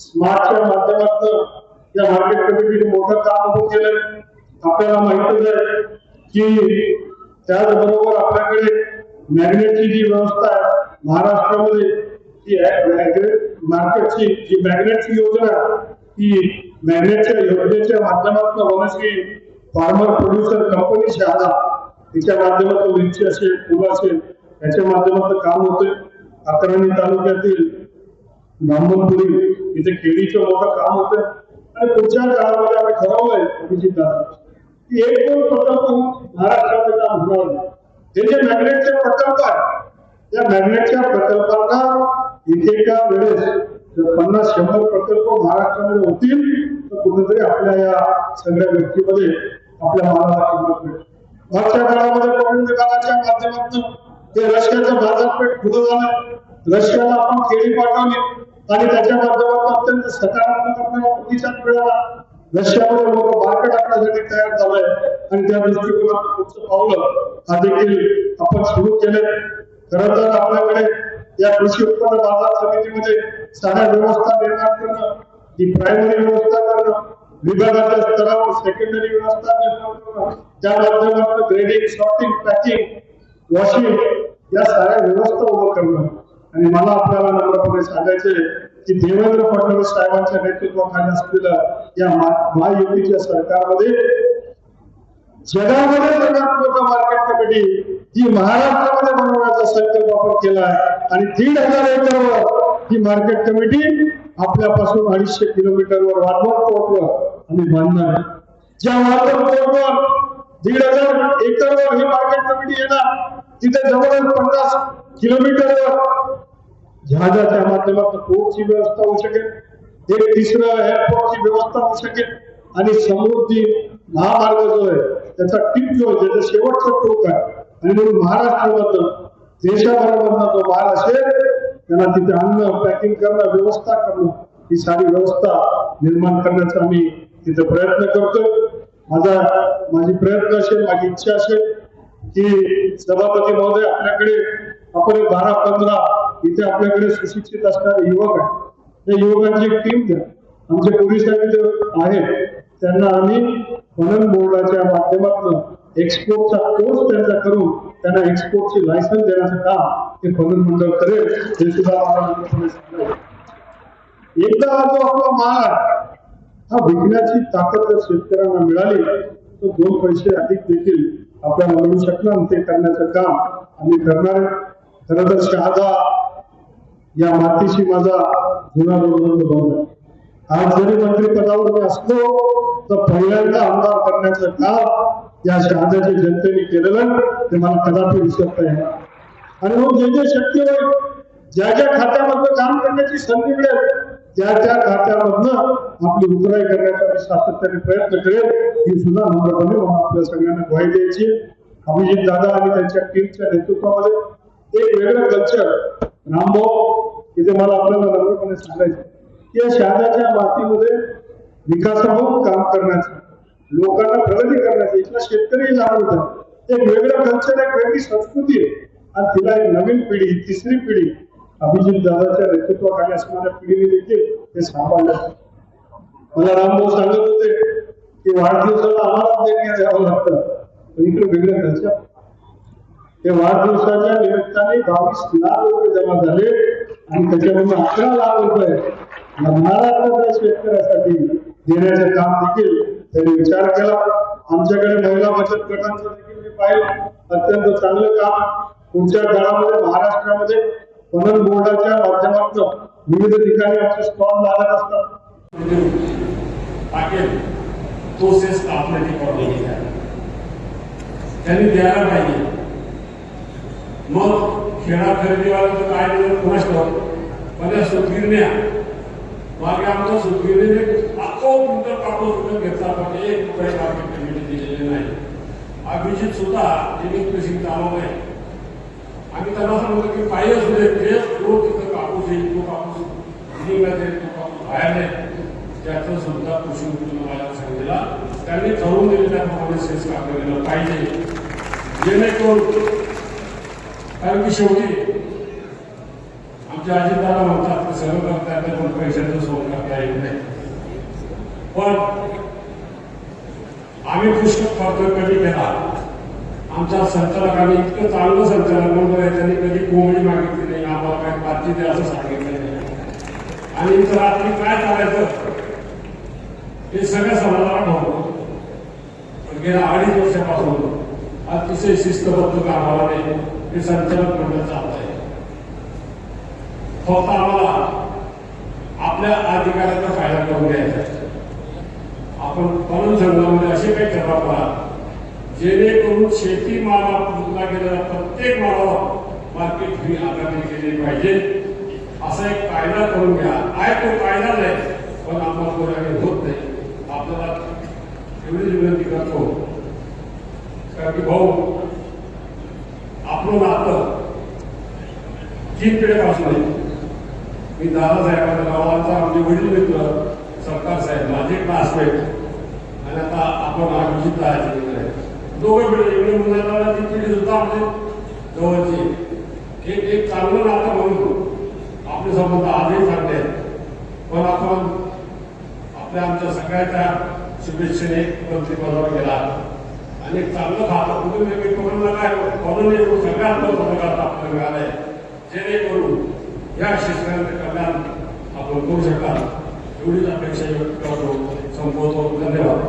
स्मार्टच्या माध्यमातून या मार्केट कमिटीने मोठं काम उभं केलंय आपल्याला माहितच आहे की त्याचबरोबर आपल्याकडे मॅग्नेटची जी व्यवस्था आहे महाराष्ट्रामध्ये ती मार्केटची जी मॅग्नेटची योजना ती मॅग्नेटच्या योजनेच्या माध्यमातून Vanashree farmer producer company Shahada तिच्या माध्यमातून मिरची असेल फुल असेल याच्या माध्यमातून काम होते अकराणी तालुक्यातील ब्राह्मणपुरी इथे केळीचं मोठं काम होतं. आणि पुढच्या काळामध्ये आम्ही ठरवलंय अभिजित की एक दोन प्रकल्प महाराष्ट्राचं काम होणार नाही. हे जे मॅग्नेटचे प्रकल्प आहे त्या मॅग्नेटच्या प्रकल्पांना एकेका वेळेस जर पन्नास शंभर प्रकल्प महाराष्ट्रामध्ये होतील तर कुठेतरी आपल्या या सगळ्या व्यक्तीमध्ये आपल्या मालाला किंमत मिळेल. मागच्या काळामध्ये कोविड काळाच्या माध्यमातून ते रशियाचं बाजारपेठ खुलं झालं. रशियाला आपण केळी पाठवली. आणि त्याच्या माध्यमातून अत्यंत सकारात्मक आपल्याला प्रतिसाद मिळाला रशियामध्ये लोक मार्ग टाकण्यासाठी तयार झालंय. आणि त्या दृष्टिकोनातून पुढचं पावलं हा देखील आपण सुरू केले खर तर आपल्याकडे या कृषी उत्पन्न बाजार समितीमध्ये साऱ्या व्यवस्था निर्माण करणं ही प्रायमरी व्यवस्था करणं विभागाच्या स्तरावर सेकंडरी व्यवस्था निर्माण करणं त्या माध्यमातून ग्रेडिंग सॉर्टिंग पॅकिंग वॉशिंग या साऱ्या व्यवस्था उभं करणं. आणि मला आपल्याला नम्रपणे सांगायचे की देवेंद्र फडणवीस साहेबांच्या नेतृत्वाखाली असलेल्या या महायुतीच्या सरकारमध्ये जगामध्ये सगळ्यात मोठं मार्केट कमिटी ही महाराष्ट्रामध्ये बनवण्याचा संकल्प आपण केला आहे. आणि दीड हजार एकरवर ही मार्केट कमिटी आपल्यापासून अडीचशे किलोमीटरवर वाढवत पोहोचलं आणि बांधणार आहे. ज्या वाढवत पोहोचवर दीड हजार एकरवर ही मार्केट कमिटी येणार. तिथे जवळजवळ पन्नास किलोमीटरवर जहाजाच्या माध्यमातून पोर्टची व्यवस्था होऊ शकेल. एक तिसरं एअरपोर्टची व्यवस्था होऊ शकेल. आणि समृद्धी महामार्ग जो आहे त्याचा टीप जो आहे त्याचा शेवटचा टोक आहे. आणि म्हणून महाराष्ट्रामधनं देशाभरामधनं जो माल असेल त्यांना तिथे अन्न पॅकिंग करणं व्यवस्था करणं ही सारी व्यवस्था निर्माण करण्याचा आम्ही तिथे प्रयत्न करतोय. माझा माझी प्रयत्न असेल माझी इच्छा असेल की सभापती महोदय आपल्याकडे आपण एक बारा पंधरा इथे आपल्याकडे सुशिक्षित असणारे युवक आहेत. त्या युवकांची एक टीम द्या आमचे पोलिसांनी जे आहेत. त्यांना आम्ही वनन बोर्डाच्या माध्यमातून एक्सपोर्टचा कोर्स त्यांचा करून त्यांना एक्सपोर्टची लायसन्स देण्याचं काम ते फलन मंडळ करेल हे सुद्धा एकदा जो आपला माल हा विकण्याची ताकद जर शेतकऱ्यांना मिळाली तर दोन पैसे अधिक देखील आपल्याला मिळू शकणार. ते करण्याचं काम आम्ही करणार आहे. खरं तर शहादा या मातीशी माझा जुना बंद आज जरी मंत्रिपदावर मी असलो तर पहिल्यांदा आमदार करण्याचं काम या शहाद्याच्या जनतेने केलेलं ते मला कदापि विसरता येणार आणि मग जे जे शक्य होईल ज्या ज्या खात्यामधनं काम करण्याची संधी मिळेल त्या त्या खात्यामधनं आपली उतराई करण्याचा सातत्याने प्रयत्न करेल ही सुद्धा नम्रपणे आपल्या सगळ्यांना ग्वाही द्यायची अभिजित दादा आणि त्यांच्या टीमच्या नेतृत्वामध्ये एक वेगळं कल्चर रामभाऊ की जे मला आपल्याला नम्रपणे सांगायचं? या शहराच्या मातीमध्ये विकासाभाऊ काम करण्याचं लोकांना प्रगती करण्याचं इथला शेतकरी जाणवत आहे एक वेगळं कल्चर एक वेगळी संस्कृती आहे. आणि तिला एक नवीन पिढी तिसरी पिढी अभिजित दादाच्या नेतृत्वाखाली असणाऱ्या पिढीने देखील ते सांभाळलं. मला रामभाऊ सांगत होते की वाढदिवसाला आम्हाला देणग्या द्यावं लागतं. पण इकडे वेगळं कल्चर. ते वाढदिवसाच्या निमित्ताने बावीस लाख रुपये जमा झाले. आणि त्याच्यामधून अकरा लाख रुपये या महाराष्ट्राच्या शेतकऱ्यासाठी देण्याचे काम देखील त्यांनी विचार केला आमच्याकडे महिला बचत गटांचं देखील मी पाहिलं. अत्यंत चांगलं काम पुढच्या काळामध्ये महाराष्ट्रामध्ये पणन बोर्डाच्या माध्यमातून विविध ठिकाणी आमचे स्टॉल लागत असतात. टाकेल तो सेस आपल्याला कॉर्डिनेट त्यांनी द्यायला पाहिजे. मग खेळा खरेदीवाल्याचं काय दिलं कोणाच पण या सुतगिरण्या मागे आमच्या सुतगिरणीने अख्खो क्विंटल कापूस विकत घेतला पण एक रुपये मार्केट कमिटी दिलेले नाही. अभिजित सुद्धा त्यांनी कृषी चालवलं आहे आम्ही त्यांना सांगतो की पाहिजे असू दे ते जो तिथं कापूस येईल तो कापूस दिल्लीला जाईल तो कापूस बाहेर नाही. त्याचं सुद्धा कृषी उत्पन्न बाजार समितीला त्यांनी ठरवून दिलेल्या प्रमाणे सेस काढलेलं पाहिजे. जेणेकरून कारण की शेवटी आमच्या अजितदादा म्हणतात की सगळं करता येतं पण पैशाचं सोन करता येत पण आम्ही पुष्कळ खर्च कधी केला? आमच्या संचालकांनी इतकं चांगलं संचालक मंडळ आहे त्यांनी कधी कोंबडी मागितली नाही आम्हाला काय बातची द्या असं सांगितलं नाही. आणि इथं रात्री काय करायचं? हे सगळ्या समाजाला ठाऊक पण गेल्या अडीच वर्षापासून अतिशय शिस्तबद्ध नाही. हे संचालक मंडळ चालत आहे फक्त आम्हाला आपल्या अधिकाराचा फायदा करून घ्यायचा आपण पणन संघामध्ये म्हणजे असे काही ठराव करा. जेणेकरून शेती माला पुरला गेलेला प्रत्येक मालावर मार्केट फ्री आकारणी केली पाहिजे. असा एक कायदा करून घ्या. आहे तो कायदा नाही पण अंमलबजावणी होत नाही. आपल्याला एवढीच विनंती करतो. कारण की भाऊ आपलं नातं तीन पिढ्यापासून आहे मी दादासाहेबांच्या गावाचा आमचे वडील मित्र सरकार साहेब माझे क्लासमेट आणि आता आपण अभिजित दहाचे मित्र आहे. दोघं पिढी इकडे मुलांना ती पिढी सुद्धा आमचे जवळची. एक एक चांगलं नातं म्हणून आपले संबंध आजही चांगले आहेत. पण आपण आपल्या आमच्या सगळ्याच्या शुभेच्छेने मंत्रिपदावर गेला. आणि चांगलं खातं कुठून कॉलनी कोणाला पत्रकार आपल्याला येऊन आहे? जेणेकरून या क्षेत्राचे कल्याण आपण करू शकाल. एवढीच अपेक्षा व्यक्त करतो. संपवतो. धन्यवाद.